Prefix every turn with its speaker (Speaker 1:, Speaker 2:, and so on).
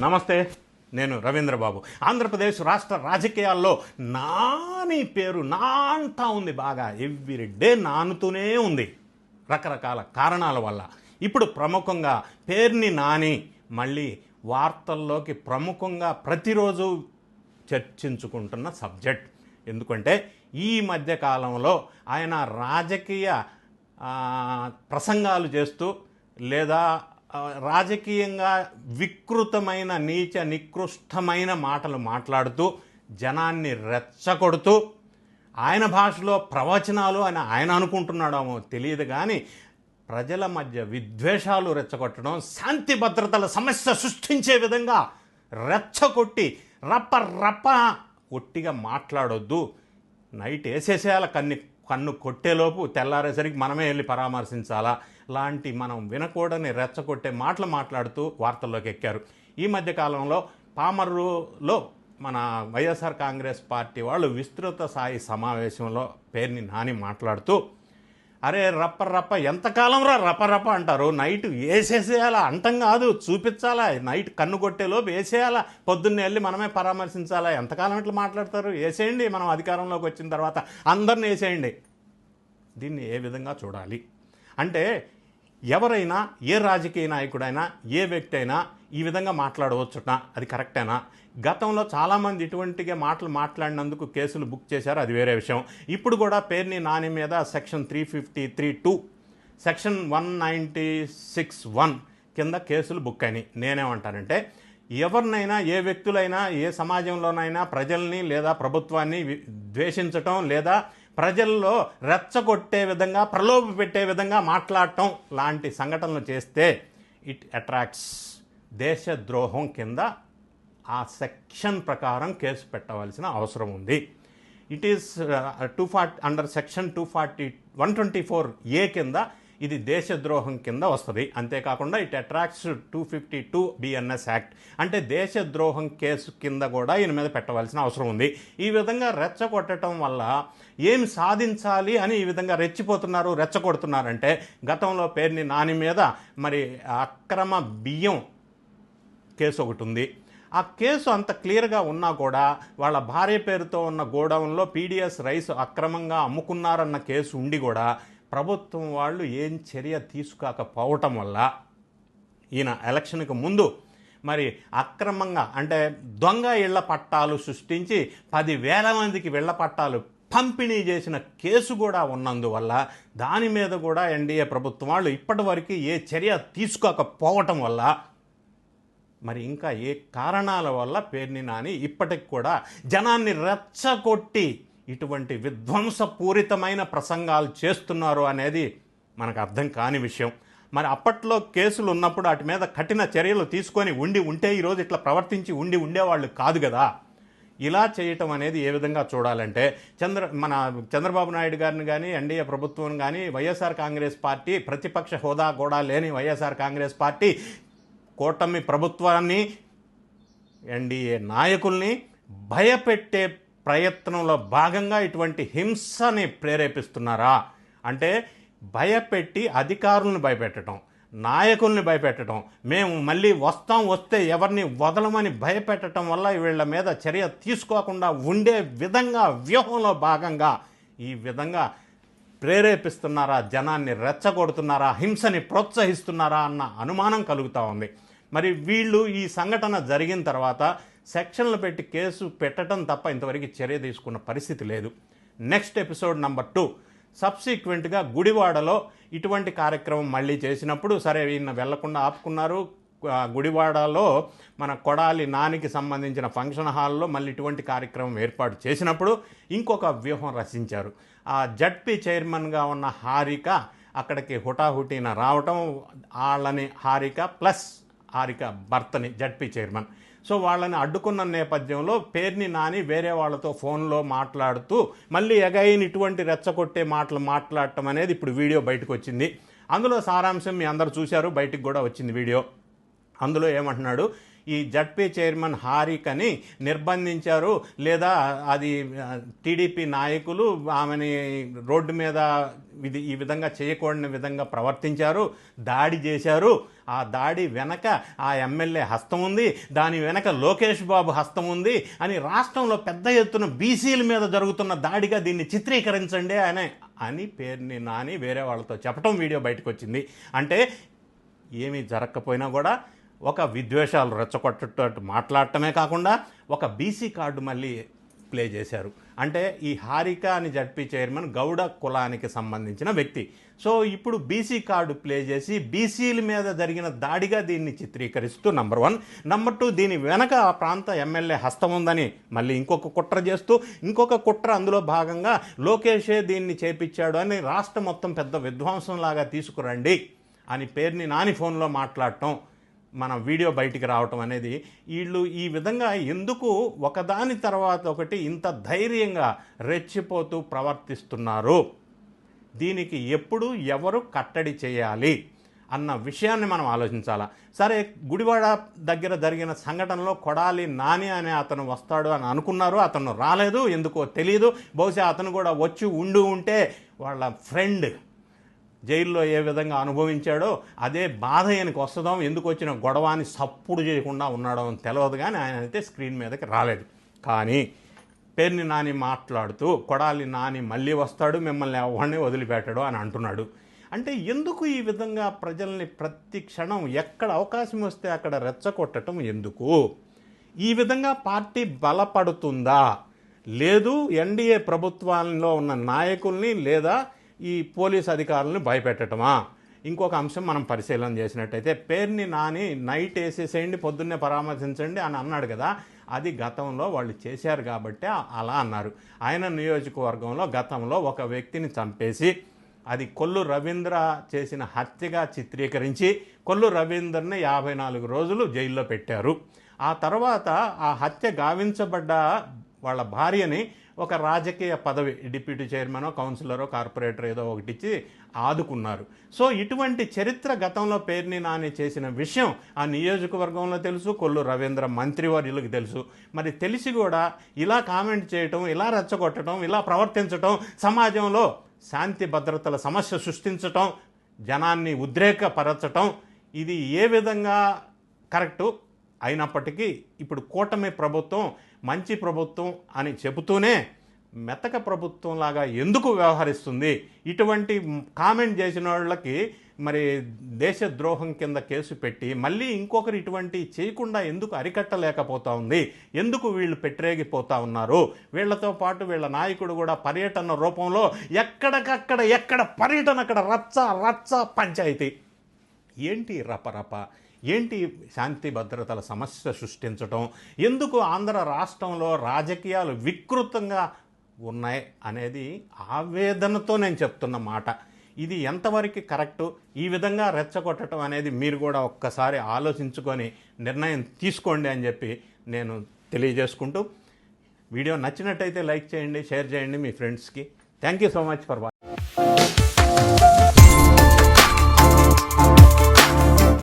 Speaker 1: నమస్తే నేను రవీంద్రబాబు. ఆంధ్రప్రదేశ్ రాష్ట్ర రాజకీయాల్లో నాని పేరు నాంతా ఉంది బాగా. ఎవ్రీ డే నానుతూనే ఉంది రకరకాల కారణాల వల్ల. ఇప్పుడు ప్రముఖంగా పేరుని నాని మళ్ళీ వార్తల్లోకి ప్రముఖంగా ప్రతిరోజు చర్చించుకుంటున్న సబ్జెక్ట్. ఎందుకంటే ఈ మధ్య కాలంలో ఆయన రాజకీయ ప్రసంగాలు చేస్తూ లేదా రాజకీయంగా వికృతమైన నీచ నికృష్టమైన మాటలు మాట్లాడుతూ జనాన్ని రెచ్చగొడుతూ ఆయన భాషలో ప్రవచనాలు అని ఆయన అనుకుంటున్నాడేమో తెలియదు కానీ ప్రజల మధ్య విద్వేషాలు రెచ్చగొట్టడం శాంతి భద్రతల సమస్య సృష్టించే విధంగా రెచ్చగొట్టి రప్ప రప్ప ఒట్టిగా మాట్లాడొద్దు. నైట్ వేసేసేయాల కన్ని కన్ను కొట్టేలోపు తెల్లారేసరికి మనమే వెళ్ళి పరామర్శించాలా? లాంటి మనం వినకూడని రెచ్చగొట్టే మాటలు మాట్లాడుతూ వార్తల్లోకి ఎక్కారు. ఈ మధ్య కాలంలో పామర్రులో మన వైఎస్ఆర్ కాంగ్రెస్ పార్టీ వాళ్ళు విస్తృత స్థాయి సమావేశంలో పేరుని నాని మాట్లాడుతూ అరే రప్ప రప్ప ఎంతకాలం రా రప్ప రప్ప అంటారు? నైట్ వేసేసేయాలా? అంటం కాదు చూపించాలా? నైట్ కన్ను కొట్టేలోపు వేసేయాలా? పొద్దున్నే వెళ్ళి మనమే పరామర్శించాలా? ఎంతకాలం ఇట్లా మాట్లాడతారు? వేసేయండి మనం అధికారంలోకి వచ్చిన తర్వాత అందరిని వేసేయండి. దీన్ని ఏ విధంగా చూడాలి? అంటే ఎవరైనా ఏ రాజకీయ నాయకుడైనా ఏ వ్యక్తి అయినా ఈ విధంగా మాట్లాడవచ్చుట అది కరెక్టేనా? గతంలో చాలామంది ఇటువంటిగా మాటలు మాట్లాడినందుకు కేసులు బుక్ చేశారు అది వేరే విషయం. ఇప్పుడు కూడా పేర్ని నాని మీద section three fifty three two section one ninety six one కింద కేసులు బుక్ అయినాయి. నేనేమంటానంటే ఎవరినైనా ఏ వ్యక్తులైనా ఏ సమాజంలోనైనా ప్రజల్ని లేదా ప్రభుత్వాన్ని ద్వేషించటం లేదా ప్రజల్లో రెచ్చగొట్టే విధంగా ప్రలోభ పెట్టే విధంగా మాట్లాడటం లాంటి సంఘటనలు చేస్తే ఇట్ అట్రాక్ట్స్ దేశద్రోహం కింద ఆ సెక్షన్ ప్రకారం కేసు పెట్టవలసిన అవసరం ఉంది. It is two forty under section two forty one twenty four A కింద ఇది దేశద్రోహం కింద వస్తుంది. అంతేకాకుండా it attracts two fifty two BNS act అంటే దేశద్రోహం కేసు కింద కూడా ఈయన మీద పెట్టవలసిన అవసరం ఉంది. ఈ విధంగా రెచ్చగొట్టడం వల్ల ఏం సాధించాలి అని ఈ విధంగా రెచ్చిపోతున్నారు రెచ్చగొడుతున్నారంటే గతంలో పేరుని నాని మీద మరి అక్రమ బియ్యం కేసు ఒకటి ఉంది. ఆ కేసు అంత క్లియర్గా ఉన్నా కూడా వాళ్ళ భార్య పేరుతో ఉన్న గోడౌన్లో పీడిఎస్ రైస్ అక్రమంగా అమ్ముకున్నారన్న కేసు ఉండి కూడా ప్రభుత్వం వాళ్ళు ఏం చర్య తీసుకోకపోవటం వల్ల ఈయన ఎలక్షన్కి ముందు మరి అక్రమంగా అంటే దొంగ ఇళ్ళ పట్టాలు సృష్టించి పదివేల మందికి ఇళ్ళ పట్టాలు పంపిణీ చేసిన కేసు కూడా ఉన్నందువల్ల దాని మీద కూడా ఎన్డీఏ ప్రభుత్వం వాళ్ళు ఇప్పటివరకు ఏ చర్య తీసుకోకపోవటం వల్ల మరి ఇంకా ఏ కారణాల వల్ల పేర్ని నాని ఇప్పటికి కూడా జనాన్ని రెచ్చగొట్టి ఇటువంటి విధ్వంసపూరితమైన ప్రసంగాలు చేస్తున్నారు అనేది మనకు అర్థం కాని విషయం. మరి అప్పట్లో కేసులు ఉన్నప్పుడు వాటి మీద కఠిన చర్యలు తీసుకొని ఉండి ఉంటే ఈరోజు ఇట్లా ప్రవర్తించి ఉండి ఉండేవాళ్ళు కాదు కదా. ఇలా చేయటం అనేది ఏ విధంగా చూడాలంటే చంద్ర మన చంద్రబాబు నాయుడు గారిని కానీ ఎన్డీఏ ప్రభుత్వం కానీ వైఎస్ఆర్ కాంగ్రెస్ పార్టీ ప్రతిపక్ష హోదా కూడా లేని వైఎస్ఆర్ కాంగ్రెస్ పార్టీ కూటమి ప్రభుత్వాన్ని ఎన్డీఏ నాయకుల్ని భయపెట్టే ప్రయత్నంలో భాగంగా ఇటువంటి హింసని ప్రేరేపిస్తున్నారా? అంటే భయపెట్టి అధికారులను భయపెట్టడం నాయకుల్ని భయపెట్టడం మేము మళ్ళీ వస్తాం వస్తే ఎవరిని వదలమని భయపెట్టడం వల్ల వీళ్ళ మీద చర్య తీసుకోకుండా ఉండే విధంగా వ్యూహంలో భాగంగా ఈ విధంగా ప్రేరేపిస్తున్నారా? జనాన్ని రెచ్చగొడుతున్నారా? హింసని ప్రోత్సహిస్తున్నారా? అన్న అనుమానం కలుగుతూ ఉంది. మరి వీళ్ళు ఈ సంఘటన జరిగిన తర్వాత సెక్షన్లు పెట్టి కేసు పెట్టడం తప్ప ఇంతవరకు చర్య తీసుకున్న పరిస్థితి లేదు. Next episode number two. సబ్సిక్వెంట్గా గుడివాడలో ఇటువంటి కార్యక్రమం మళ్ళీ చేసినప్పుడు సరే ఈయన వెళ్ళకుండా ఆపుకున్నారు. గుడివాడలో మన కొడాలి నానికి సంబంధించిన ఫంక్షన్ హాల్లో మళ్ళీ ఇటువంటి కార్యక్రమం ఏర్పాటు చేసినప్పుడు ఇంకొక వ్యూహం రచించారు. ఆ జడ్పీ చైర్మన్గా ఉన్న హారిక అక్కడికి హుటాహుటీన రావటం వాళ్ళని హారిక ప్లస్ హారిక భర్తని జడ్పీ చైర్మన్. సో వాళ్ళని అడ్డుకున్న నేపథ్యంలో పేర్ని నాని వేరే వాళ్ళతో ఫోన్లో మాట్లాడుతూ మళ్ళీ ఎగైన్ ఇటువంటి రెచ్చగొట్టే మాటలు మాట్లాడటం అనేది ఇప్పుడు వీడియో బయటకు వచ్చింది. అందులో సారాంశం మీ అందరు చూశారు బయటికి కూడా వచ్చింది వీడియో. అందులో ఏమంటున్నాడు? ఈ జడ్పీ చైర్మన్ హారికని నిర్బంధించారు. లేదా అది టీడీపీ నాయకులు ఆమెని రోడ్డు మీద ఇది ఈ విధంగా చేయకూడని విధంగా ప్రవర్తించారు దాడి చేశారు. ఆ దాడి వెనక ఆ ఎమ్మెల్యే హస్తం ఉంది దాని వెనక లోకేష్ బాబు హస్తం ఉంది అని రాష్ట్రంలో పెద్ద ఎత్తున బీసీల మీద జరుగుతున్న దాడిగా దీన్ని చిత్రీకరించండి అనే అని పేరుని నాని వేరే వాళ్ళతో చెప్పటం వీడియో బయటకు వచ్చింది అంటే ఏమీ జరగకపోయినా కూడా ఒక విద్వేషాలు రెచ్చగొట్టేటట్టు మాట్లాడటమే కాకుండా ఒక బీసీ కార్డు మళ్ళీ ప్లే చేశారు. అంటే ఈ హారిక అని జడ్పీ చైర్మన్ గౌడ కులానికి సంబంధించిన వ్యక్తి. సో ఇప్పుడు బీసీ కార్డు ప్లే చేసి బీసీల మీద జరిగిన దాడిగా దీన్ని చిత్రీకరిస్తూ నంబర్ వన్. నంబర్ టూ దీని వెనక ఆ ప్రాంత ఎమ్మెల్యే హస్తం ఉందని మళ్ళీ ఇంకొక కుట్ర చేస్తూ ఇంకొక కుట్ర అందులో భాగంగా లోకేషే దీన్ని చేపించాడు అని రాష్ట్రం మొత్తం పెద్ద విధ్వంసంలాగా తీసుకురండి అని పేరుని నాని ఫోన్లో మాట్లాడటం మన వీడియో బయటికి రావటం అనేది వీళ్ళు ఈ విధంగా ఎందుకు ఒకదాని తర్వాత ఒకటి ఇంత ధైర్యంగా రెచ్చిపోతూ ప్రవర్తిస్తున్నారు? దీనికి ఎప్పుడు ఎవరు కట్టడి చేయాలి అన్న విషయాన్ని మనం ఆలోచించాలా? సరే గుడివాడ దగ్గర జరిగిన సంఘటనలో కొడాలి నాని అనే అతను వస్తాడు అని అనుకున్నారు అతను రాలేదు ఎందుకో తెలియదు బహుశా అతను కూడా వచ్చి ఉండి ఉంటే వాళ్ళ ఫ్రెండ్ జైల్లో ఏ విధంగా అనుభవించాడో అదే బాధ ఆయనకు వస్తుందో ఎందుకు వచ్చిన గొడవ అని సప్పుడు చేయకుండా ఉన్నాడో అని తెలియదు కానీ ఆయన అయితే స్క్రీన్ మీదకి రాలేదు. కానీ పేరుని నాని మాట్లాడుతూ కొడాలి నాని మళ్ళీ వస్తాడు మిమ్మల్ని ఎవరిని వదిలిపెట్టడు అని అంటున్నాడు. అంటే ఎందుకు ఈ విధంగా ప్రజల్ని ప్రతి క్షణం ఎక్కడ అవకాశం వస్తే అక్కడ రెచ్చగొట్టడం ఎందుకు? ఈ విధంగా పార్టీ బలపడుతుందా? లేదు ఎన్డీఏ ప్రభుత్వాల్లో ఉన్న నాయకుల్ని లేదా ఈ పోలీస్ అధికారులను భయపెట్టడమా ఇంకొక అంశం మనం పరిశీలన చేసినట్టయితే పేరుని నాని నైట్ వేసేసేయండి పొద్దున్నే పరామర్శించండి అని అన్నాడు కదా అది గతంలో వాళ్ళు చేశారు కాబట్టి అలా అన్నారు. ఆయన నియోజకవర్గంలో గతంలో ఒక వ్యక్తిని చంపేసి అది కొల్లు రవీంద్ర చేసిన హత్యగా చిత్రీకరించి కొల్లు రవీంద్రని యాభై నాలుగు రోజులు జైల్లో పెట్టారు. ఆ తర్వాత ఆ హత్య గావించబడ్డ వాళ్ళ భార్యని ఒక రాజకీయ పదవి డిప్యూటీ చైర్మనో కౌన్సిలరో కార్పొరేటర్ ఏదో ఒకటి ఇచ్చి ఆదుకున్నారు. సో ఇటువంటి చరిత్ర గతంలో పేర్ని నాని చేసిన విషయం ఆ నియోజకవర్గంలో తెలుసు కొల్లు రవీంద్ర మంత్రివర్యులకు తెలుసు. మరి తెలిసి కూడా ఇలా కామెంట్ చేయటం ఇలా రెచ్చగొట్టడం ఇలా ప్రవర్తించటం సమాజంలో శాంతి భద్రతల సమస్య సృష్టించటం జనాన్ని ఉద్రేకపరచటం ఇది ఏ విధంగా కరెక్టు? అయినప్పటికీ ఇప్పుడు కూటమి ప్రభుత్వం మంచి ప్రభుత్వం అని చెబుతూనే మెతక ప్రభుత్వం లాగా ఎందుకు వ్యవహరిస్తుంది? ఇటువంటి కామెంట్ చేసిన వాళ్ళకి మరి దేశద్రోహం కింద కేసు పెట్టి మళ్ళీ ఇంకొకరు ఇటువంటి చేయకుండా ఎందుకు అరికట్టలేకపోతా ఉంది? ఎందుకు వీళ్ళు పెట్టరేగిపోతా ఉన్నారు? వీళ్ళతో పాటు వీళ్ళ నాయకుడు కూడా పర్యటన రూపంలో ఎక్కడికక్కడ ఎక్కడ పర్యటన అక్కడ రచ్చ రచ్చ పంచాయతీ. ఏంటి రపరప? ఏంటి శాంతి భద్రతల సమస్య సృష్టించటం? ఎందుకు ఆంధ్ర రాష్ట్రంలో రాజకీయాలు వికృతంగా ఉన్నాయి అనేది ఆవేదనతో నేను చెప్తున్న మాట. ఇది ఎంతవరకు కరెక్టు? ఈ విధంగా రెచ్చగొట్టడం అనేది మీరు కూడా ఒక్కసారి ఆలోచించుకొని నిర్ణయం తీసుకోండి అని చెప్పి నేను తెలియజేసుకుంటూ వీడియో నచ్చినట్టయితే లైక్ చేయండి షేర్ చేయండి మీ ఫ్రెండ్స్కి. Thank you so much for watching.